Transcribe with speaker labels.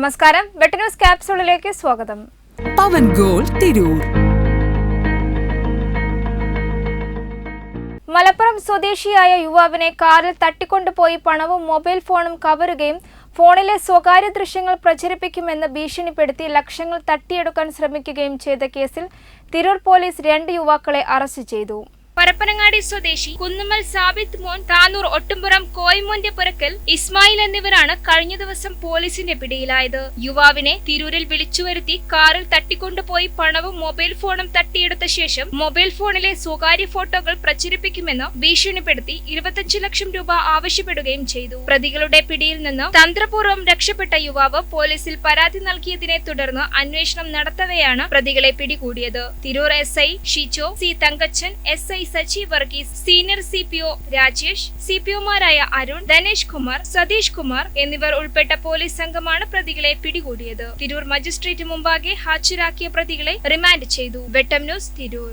Speaker 1: നമസ്കാരം. വെട്ടന്യൂസ് ക്യാപ്സൂളിലേക്ക് സ്വാഗതം.
Speaker 2: പവൻ ഗോൾ തിരൂർ.
Speaker 1: മലപ്പുറം സ്വദേശിയായ യുവാവിനെ കാറിൽ തട്ടിക്കൊണ്ടുപോയി പണവും മൊബൈൽ ഫോണും കവരുകയും ഫോണിലെ സ്വകാര്യ ദൃശ്യങ്ങൾ പ്രചരിപ്പിക്കുമെന്ന് ഭീഷണിപ്പെടുത്തി ലക്ഷങ്ങൾ തട്ടിയെടുക്കാൻ ശ്രമിക്കുകയും ചെയ്ത കേസിൽ തിരൂർ പോലീസ് രണ്ട് യുവാക്കളെ അറസ്റ്റ് ചെയ്തു. പരപ്പനങ്ങാടി സ്വദേശി കുന്നുമ്മൽ സാബിത്ത് മോൻ താനൂർ ഒട്ടുംപുറം കോയിമോന്റെ പുറക്കൽ ഇസ്മായിൽ എന്നിവരാണ് കഴിഞ്ഞ ദിവസം പോലീസിന്റെ പിടിയിലായത്. യുവാവിനെ തിരൂരിൽ വിളിച്ചുവരുത്തി കാറിൽ തട്ടിക്കൊണ്ടുപോയി പണവും മൊബൈൽ ഫോണും തട്ടിയെടുത്ത ശേഷം മൊബൈൽ ഫോണിലെ സ്വകാര്യ ഫോട്ടോകൾ പ്രചരിപ്പിക്കുമെന്ന് ഭീഷണിപ്പെടുത്തി ഇരുപത്തഞ്ച് ലക്ഷം രൂപ ആവശ്യപ്പെടുകയും ചെയ്തു. പ്രതികളുടെ പിടിയിൽ നിന്ന് തന്ത്രപൂർവം രക്ഷപ്പെട്ട യുവാവ് പോലീസിൽ പരാതി നൽകിയതിനെ തുടർന്ന് അന്വേഷണം നടത്തവെയാണ് പ്രതികളെ പിടികൂടിയത്. Tirur S I Shijo C Thankachan S I Sachi Varghese senior C P O Rajesh C P ഒമാരായ Arun Dhanesh Kumar Satheesh Kumar എന്നിവർ ഉൾപ്പെട്ട പോലീസ് സംഘമാണ് പ്രതികളെ പിടികൂടിയത്. തിരൂർ മജിസ്ട്രേറ്റ് മുമ്പാകെ ഹാജരാക്കിയ പ്രതികളെ റിമാൻഡ് ചെയ്തു. വെട്ടം ന്യൂസ് തിരൂർ.